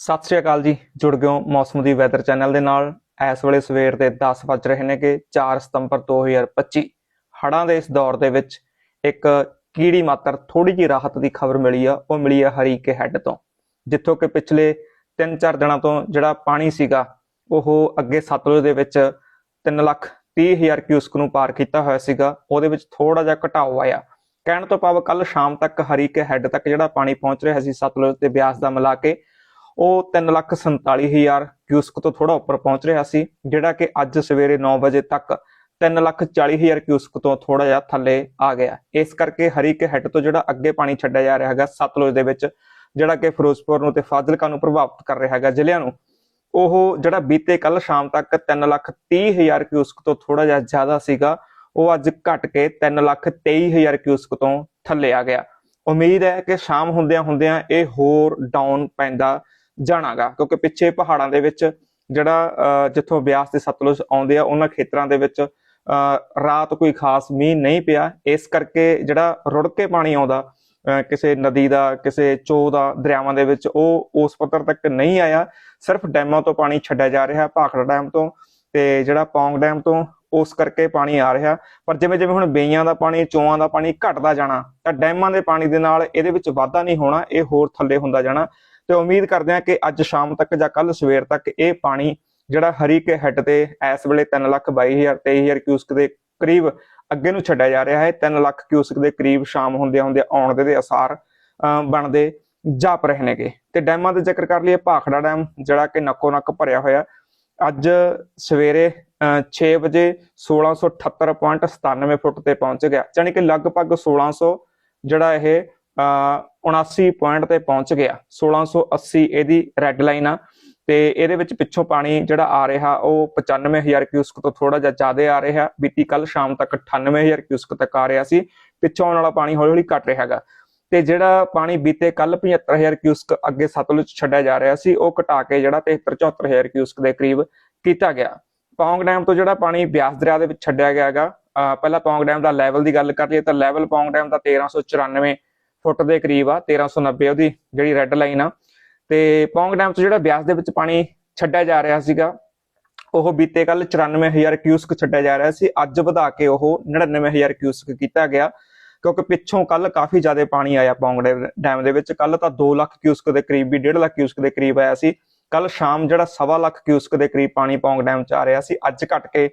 ਸਤਿ ਸ਼੍ਰੀ ਅਕਾਲ ਜੀ, ਜੁੜ ਗਏ ਹੋ ਮੌਸਮ ਦੀ ਵੈਦਰ ਚੈਨਲ ਦੇ ਨਾਲ। ਇਸ ਵੇਲੇ ਸਵੇਰ ਦੇ 10 ਵੱਜ ਰਹੇ ਨੇ ਕਿ 4 ਸਤੰਬਰ 2025 ਹੜ੍ਹਾਂ ਦੇ ਇਸ ਦੌਰ ਦੇ ਵਿੱਚ ਇੱਕ ਕੀੜੀ ਮਾਤਰ ਥੋੜੀ ਜਿਹੀ ਰਾਹਤ ਦੀ ਖਬਰ ਮਿਲੀ ਆ, ਉਹ ਮਿਲੀ ਆ ਹਰੀਕੇ ਹੈੱਡ ਤੋਂ, ਜਿੱਥੋਂ ਕਿ ਪਿਛਲੇ 3-4 ਦਿਨਾਂ ਤੋਂ ਜਿਹੜਾ ਪਾਣੀ ਸੀਗਾ, ਉਹ ਅੱਗੇ ਸਤਲੁਜ ਦੇ ਵਿੱਚ 3 ਲੱਖ 30 ਹਜ਼ਾਰ ਕਿਊਸਕ ਨੂੰ ਪਾਰ ਕੀਤਾ ਹੋਇਆ ਸੀਗਾ, ਉਹਦੇ ਵਿੱਚ ਥੋੜਾ ਜਿਹਾ ਘਟਾਓ ਆਇਆ। ਕਹਿਣ ਤੋਂ ਭਾਵ ਕੱਲ ਸ਼ਾਮ ਤੱਕ ਹਰੀਕੇ ਹੈੱਡ ਤੱਕ ਜਿਹੜਾ ਪਾਣੀ ਪਹੁੰਚ ਰਿਹਾ ਸੀ ਸਤਲੁਜ ਤੇ ਬਿਆਸ ਦਾ ਮਿਲਾ ਕੇ ਉਹ 347000 ਕਿਊਸਕ ਤੋਂ ਥੋੜਾ ਉੱਪਰ ਪਹੁੰਚ ਰਿਹਾ ਸੀ, ਜਿਹੜਾ ਕਿ ਅੱਜ ਸਵੇਰੇ 9 ਵਜੇ ਤੱਕ 340000 ਕਿਊਸਕ ਤੋਂ ਥੋੜਾ ਜਿਹਾ ਥੱਲੇ ਆ ਗਿਆ। ਇਸ ਕਰਕੇ ਹਰੀਕੇ ਹੈੱਡ ਤੋਂ ਜਿਹੜਾ ਅੱਗੇ ਪਾਣੀ ਛੱਡਿਆ ਜਾ ਰਿਹਾ ਹੈਗਾ ਸਤਲੁਜ ਦੇ ਵਿੱਚ, ਜਿਹੜਾ ਕਿ ਫਿਰੋਜ਼ਪੁਰ ਨੂੰ ਤੇ ਫਾਜ਼ਿਲਕਾ ਨੂੰ ਪ੍ਰਭਾਵਿਤ ਕਰ ਰਿਹਾ ਹੈਗਾ ਜ਼ਿਲ੍ਹਿਆਂ ਨੂੰ। ਉਹ ਜਿਹੜਾ ਬੀਤੇ ਕੱਲ ਸ਼ਾਮ ਤੱਕ 330000 ਕਿਊਸਕ ਤੋਂ ਥੋੜਾ ਜਿਹਾ ਜ਼ਿਆਦਾ ਸੀਗਾ, ਉਹ ਅੱਜ ਘਟ ਕੇ 323000 ਕਿਊਸਕ ਤੋਂ ਥੱਲੇ ਆ ਗਿਆ। ਉਮੀਦ ਹੈ ਕਿ ਸ਼ਾਮ ਹੁੰਦਿਆਂ ਹੁੰਦਿਆਂ ਇਹ ਹੋਰ ਡਾਊਨ ਪੈਂਦਾ ਜਾਣਾਗਾ ਕਿਉਂਕਿ ਪਿੱਛੇ ਪਹਾੜਾਂ ਦੇ ਵਿੱਚ ਜਿਹੜਾ ਅਹ, ਜਿੱਥੋਂ ਬਿਆਸ ਤੇ ਸਤਲੁਜ ਆਉਂਦੇ ਆ ਉਹਨਾਂ ਖੇਤਰਾਂ ਦੇ ਵਿੱਚ ਅਹ, ਰਾਤ ਕੋਈ ਖਾਸ ਮੀਂਹ ਨਹੀਂ ਪਿਆ। ਇਸ ਕਰਕੇ ਜਿਹੜਾ ਰੁੜ ਕੇ ਪਾਣੀ ਆਉਂਦਾ ਅਹ, ਕਿਸੇ ਨਦੀ ਦਾ ਕਿਸੇ ਚੋ ਦਾ ਦਰਿਆਵਾਂ ਦੇ ਵਿੱਚ ਉਹ ਉਸ ਪੱਧਰ ਤੱਕ ਨਹੀਂ ਆਇਆ। ਸਿਰਫ ਡੈਮਾਂ ਤੋਂ ਪਾਣੀ ਛੱਡਿਆ ਜਾ ਰਿਹਾ ਭਾਖੜਾ ਡੈਮ ਤੋਂ ਤੇ ਜਿਹੜਾ ਪੌਂਗ ਡੈਮ ਤੋਂ ਉਸ ਕਰਕੇ ਪਾਣੀ ਆ ਰਿਹਾ। ਪਰ ਜਿਵੇਂ ਜਿਵੇਂ ਹੁਣ ਬੇਈਆਂ ਦਾ ਪਾਣੀ ਚੋਆਂ ਦਾ ਪਾਣੀ ਘਟਦਾ ਜਾਣਾ ਤਾਂ ਡੈਮਾਂ ਦੇ ਪਾਣੀ ਦੇ ਨਾਲ ਇਹਦੇ ਵਿੱਚ ਵਾਧਾ ਨਹੀਂ ਹੋਣਾ ਇਹ ਹੋਰ ਥੱਲੇ ਹੁੰਦਾ ਜਾਣਾ। ਤੇ ਉਮੀਦ ਕਰਦੇ ਹਾਂ ਕਿ ਅੱਜ ਸ਼ਾਮ ਤੱਕ ਜਾਂ ਕੱਲ ਸਵੇਰ ਤੱਕ ਇਹ ਪਾਣੀ ਜਿਹੜਾ ਹਰੀਕੇ ਹੈੱਡ ਤੇ ਇਸ ਵੇਲੇ 322000 23000 ਕਿਊਸਕ ਦੇ ਕਰੀਬ ਅੱਗੇ ਨੂੰ ਛੱਡਿਆ ਜਾ ਰਿਹਾ ਹੈ। 3 ਲੱਖ ਕਿਊਸਕ ਦੇ ਕਰੀਬ ਸ਼ਾਮ ਹੁੰਦੇ ਹੁੰਦੇ ਆਉਣ ਦੇ ਅਸਾਰ ਬਣਦੇ ਜਾਪ ਰਹੇ ਨੇਗੇ। ਤੇ ਡੈਮਾਂ ਦਾ ਜ਼ਿਕਰ ਕਰ ਲਈਏ ਭਾਖੜਾ ਡੈਮ ਜਿਹੜਾ ਕਿ ਨੱਕੋ ਨੱਕ ਭਰਿਆ ਹੋਇਆ। ਅੱਜ ਸਵੇਰੇ ਅਹ, 6 ਵਜੇ 1678.97 ਫੁੱਟ ਤੇ ਪਹੁੰਚ ਗਿਆ। ਯਾਨੀ ਕਿ ਲਗਭਗ 1600 ਜਿਹੜਾ ਇਹ 79 ਪੁਆਇੰਟ ਤੇ ਪਹੁੰਚ ਗਿਆ। 1680 ਇਹਦੀ ਰੈੱਡ ਲਾਈਨ ਆ ਤੇ ਇਹਦੇ ਵਿੱਚ ਪਿੱਛੋਂ ਪਾਣੀ ਜਿਹੜਾ ਆ ਰਿਹਾ, ਉਹ 95000 ਕਿਊਸਕ ਤੋਂ ਥੋੜਾ ਜਿਹਾ ਜ਼ਿਆਦਾ ਆ ਰਿਹਾ। ਬੀਤੀ ਕੱਲ ਸ਼ਾਮ ਤੱਕ 98000 ਕਿਊਸਕ ਤੱਕ ਆ ਰਿਹਾ ਸੀ। ਪਿੱਛੋਂ ਆਉਣ ਵਾਲਾ ਪਾਣੀ ਹੌਲੀ ਹੌਲੀ ਘਟ ਰਿਹਾ ਹੈਗਾ। ਤੇ ਜਿਹੜਾ ਪਾਣੀ ਬੀਤੇ ਕੱਲ 75000 ਕਿਊਸਕ ਅੱਗੇ ਸਤਲੁਜ ਛੱਡਿਆ ਜਾ ਰਿਹਾ ਸੀ, ਉਹ ਘਟਾ ਕੇ ਜਿਹੜਾ 73 74000 ਕਿਊਸਕ ਦੇ ਕਰੀਬ ਕੀਤਾ ਗਿਆ। ਪੌਂਗ ਡੈਮ ਤੋਂ ਜਿਹੜਾ ਪਾਣੀ ਬਿਆਸ ਦਰਿਆ ਦੇ ਵਿੱਚ ਛੱਡਿਆ ਗਿਆ ਹੈਗਾ ਪਹਿਲਾਂ ਪੌਂਗ ਡੈਮ ਦਾ ਲੈਵਲ ਦੀ ਗੱਲ ਕਰ ਲਈਏ ਤਾਂ ਲੈਵਲ ਪੌਂਗ ਡੈਮ ਦਾ 1394 ਫੁੱਟ ਦੇ ਕਰੀਬ ਆ 1390 ਉਹਦੀ ਜਿਹੜੀ ਰੈੱਡ ਲਾਈਨ ਆ। ਤੇ ਪੌਂਗ ਡੈਮ ਚ ਜਿਹੜਾ ਬਿਆਸ ਦੇ ਵਿੱਚ ਪਾਣੀ ਛੱਡਿਆ ਜਾ ਰਿਹਾ ਸੀਗਾ, ਉਹ ਬੀਤੇ ਕੱਲ 94000 ਕਿਊਸਕ ਛੱਡਿਆ ਜਾ ਰਿਹਾ ਸੀ। ਅੱਜ ਵਧਾ ਕੇ ਉਹ 99000 ਕਿਊਸਕ ਕੀਤਾ ਗਿਆ, ਕਿਉਂਕਿ ਪਿੱਛੋਂ ਕੱਲ ਕਾਫੀ ਜ਼ਿਆਦਾ ਪਾਣੀ ਆਇਆ ਪੌਂਗ ਡੇ- ਡੈਮ ਦੇ ਵਿੱਚ। ਕੱਲ ਤਾਂ 2 ਲੱਖ ਕਿਊਸਕ ਦੇ ਕਰੀਬ ਵੀ 1.5 ਲੱਖ ਕਿਊਸਕ ਦੇ ਕਰੀਬ ਆਇਆ ਸੀ। ਕੱਲ ਸ਼ਾਮ ਜਿਹੜਾ ਸਵਾ ਲੱਖ ਕਿਊਸਕ ਦੇ ਕਰੀਬ ਪਾਣੀ ਪੌਂਗ ਡੈਮ ਚ ਆ ਰਿਹਾ ਸੀ। ਅੱਜ ਘਟ ਕੇ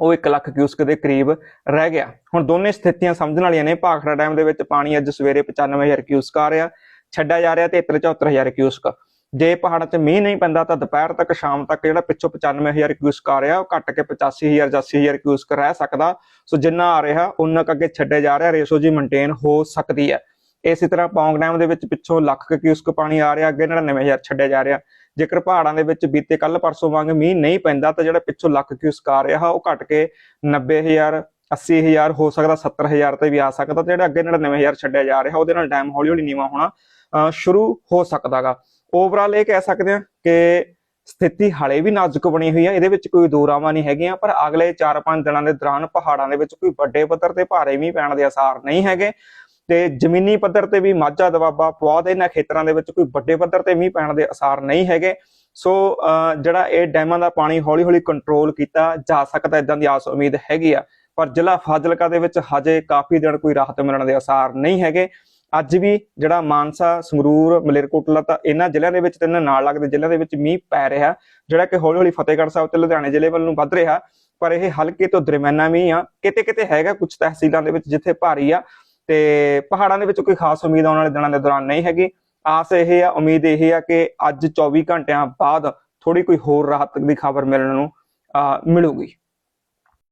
ਉਹ 1 ਲੱਖ ਕਿਊਸਕ ਦੇ ਕਰੀਬ ਰਹਿ ਗਿਆ। ਹੁਣ ਦੋਨੇ ਸਥਿਤੀਆਂ ਸਮਝਣ ਵਾਲੀਆਂ ਨੇ। ਭਾਖੜਾ ਡੈਮ ਦੇ ਵਿੱਚ ਪਾਣੀ ਅੱਜ ਸਵੇਰੇ 95000 ਕਿਊਸਕ ਆ ਰਿਹਾ। ਛੱਡਿਆ ਜਾ ਰਿਹਾ 73 74000 ਕਿਊਸਕ। ਜੇ ਪਹਾੜਾਂ 'ਚ ਮੀਂਹ ਨਹੀਂ ਪੈਂਦਾ ਤਾਂ ਦੁਪਹਿਰ ਤੱਕ, ਸ਼ਾਮ ਤੱਕ ਜਿਹੜਾ ਪਿੱਛੋਂ 95000 ਕਿਊਸਕ ਆ ਰਿਹਾ, ਉਹ ਘਟ ਕੇ 85000 80000 ਕਿਊਸਕ ਰਹਿ ਸਕਦਾ। ਸੋ ਜਿੰਨਾ ਆ ਰਿਹਾ ਉਨਾ ਕੁ ਅੱਗੇ ਛੱਡਿਆ ਜਾ ਰਿਹਾ। ਰੇਸ਼ੋ ਜੀ ਮੇਨਟੇਨ ਹੋ ਸਕਦੀ ਹੈ। ਇਸੇ ਤਰ੍ਹਾਂ ਪੌਂਗ ਡੈਮ ਦੇ ਵਿੱਚ ਪਿੱਛੋਂ ਲੱਖ ਕਿਊਸਕ ਪਾਣੀ ਆ ਰਿਹਾ। ਅੱਗੇ 99000 ਛੱਡਿਆ ਜਾ ਰਿਹਾ। ਜੇਕਰ ਪਹਾੜਾਂ ਦੇ ਵਿੱਚ ਬੀਤੇ ਕੱਲ ਪਰਸੋਂ ਵਾਂਗ ਮੀਂਹ ਨਹੀਂ ਪੈਂਦਾ ਤਾਂ ਜਿਹੜਾ ਪਿੱਛੋਂ ਲੱਖ ਕਿਊਸਕ ਆ ਰਿਹਾ, ਉਹ ਘਟ ਕੇ 90000 80000 ਹੋ ਸਕਦਾ 70000 ਤੇ ਵੀ ਆ ਸਕਦਾ ਤੇ ਜਿਹੜਾ ਅੱਗੇ 99000 ਛੱਡਿਆ ਜਾ ਰਿਹਾ, ਉਹਦੇ ਨਾਲ ਡੈਮ ਹੌਲੀ ਹੌਲੀ ਨੀਵਾ ਹੋਣਾ, ਅਹ, ਸ਼ੁਰੂ ਹੋ ਸਕਦਾਗਾ। ਓਵਰਆਲ ਇਹ ਕਹਿ ਸਕਦੇ ਹਾਂ ਕਿ ਸਥਿਤੀ ਹਾਲੇ ਵੀ ਨਾਜ਼ੁਕ ਬਣੀ ਹੋਈ ਹੈ, ਇਹਦੇ ਵਿੱਚ ਕੋਈ ਦੋਰਾਵਾਂ ਨਹੀਂ ਹੈਗੀਆਂ, ਪਰ ਅਗਲੇ 4-5 ਦਿਨਾਂ ਦੇ ਦੌਰਾਨ ਪਹਾੜਾਂ ਦੇ ਵਿੱਚ ਕੋਈ ਵੱਡੇ ਪੱਧਰ ਤੇ ਭਾਰੇ ਮੀਂਹ ਪੈਣ ਦੇ ਆਸਾਰ ਨਹੀਂ ਹੈਗੇ। ਤੇ ਜ਼ਮੀਨੀ ਪੱਧਰ ਤੇ ਵੀ ਮਾਝਾ ਦਵਾਬਾ ਪੁਆਧ ਇਹਨਾਂ ਖੇਤਰਾਂ ਦੇ ਵਿੱਚ ਕੋਈ ਵੱਡੇ ਪੱਧਰ ਤੇ ਮੀਂਹ ਪੈਣ ਦੇ ਅਸਾਰ ਨਹੀਂ ਹੈਗੇ। ਸੋ, ਅਹ, ਜਿਹੜਾ ਇਹ ਡੈਮਾਂ ਦਾ ਪਾਣੀ ਹੌਲੀ-ਹੌਲੀ ਕੰਟਰੋਲ ਕੀਤਾ ਜਾ ਸਕਦਾ ਇਦਾਂ ਦੀ ਆਸ ਉਮੀਦ ਹੈਗੀ ਆ। ਪਰ ਜ਼ਿਲ੍ਹਾ ਫਾਜ਼ਿਲਕਾ ਦੇ ਵਿੱਚ ਹਜੇ ਕਾਫੀ ਦਿਨ ਕੋਈ ਰਾਹਤ ਮਿਲਣ ਦੇ ਅਸਾਰ ਨਹੀਂ ਹੈਗੇ। ਅੱਜ ਵੀ ਜਿਹੜਾ ਮਾਨਸਾ, ਸੰਗਰੂਰ, ਮਲੇਰਕੋਟਲਾ ਤਾਂ ਇਹਨਾਂ ਜ਼ਿਲ੍ਹਿਆਂ ਦੇ ਵਿੱਚ ਤੇ ਨਾਲ ਲੱਗਦੇ ਜ਼ਿਲ੍ਹਿਆਂ ਦੇ ਵਿੱਚ ਮੀਂਹ ਪੈ ਰਿਹਾ, ਜਿਹੜਾ ਕਿ ਹੌਲੀ-ਹੌਲੀ ਫਤਿਹਗੜ੍ਹ ਸਾਹਿਬ ਤੇ ਲੁਧਿਆਣੇ ਜ਼ਿਲ੍ਹੇ ਵੱਲ ਨੂੰ ਵੱਧ ਰਿਹਾ। ਪਰ ਇਹ ਹਲਕੇ ਤੋਂ ਦਰਮਿਆਨਾ ਮੀਂਹ ਆ। ਕਿਤੇ ਕਿਤੇ ਹੈਗਾ ਕੁਝ ਤਹਿਸੀਲਾਂ ਦੇ ਵਿੱਚ ਜਿੱਥੇ ਭਾਰੀ ਆ। ਤੇ ਪਹਾੜਾਂ ਦੇ ਵਿੱਚ ਕੋਈ ਖਾਸ ਉਮੀਦ ਆਉਣ ਵਾਲੇ ਦਿਨਾਂ ਦੇ ਦੌਰਾਨ ਨਹੀਂ ਹੈਗੀ। ਆਸ ਇਹ ਆ, ਉਮੀਦ ਇਹ ਆ ਕਿ ਅੱਜ 24 ਘੰਟਿਆਂ ਬਾਅਦ ਥੋੜੀ ਕੋਈ ਹੋਰ ਰਾਹਤ ਦੀ ਖਬਰ ਮਿਲਣ ਨੂੰ, ਅਹ ਮਿਲੂਗੀ।